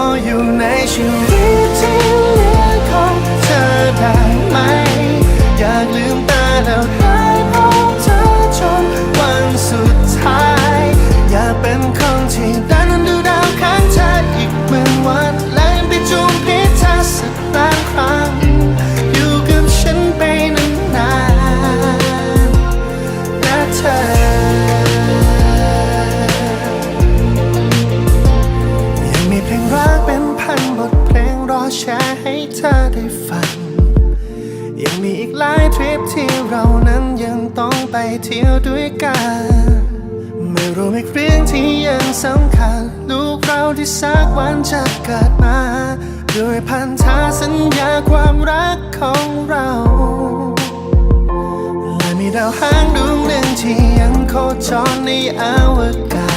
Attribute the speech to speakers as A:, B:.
A: ออยู่ในชีวิตที่เหลือของเธอได้ไหม อยากลืมตาแล้วได้พบเธอจนวันสุดท้าย อยากเป็นคนที่ แชร์ให้เธอได้ฟัง ยังมีอีกหลายทริปที่เรานั้นยังต้องไปเที่ยวด้วยกัน ไม่รวมอีกเรื่องที่ยังสำคัญ ลูกเราที่สักวันจะเกิดมา ด้วยพันธสัญญาความรักของเราและมีดาวหางดวงหนึ่งที่ยังโคจรในอวกาศ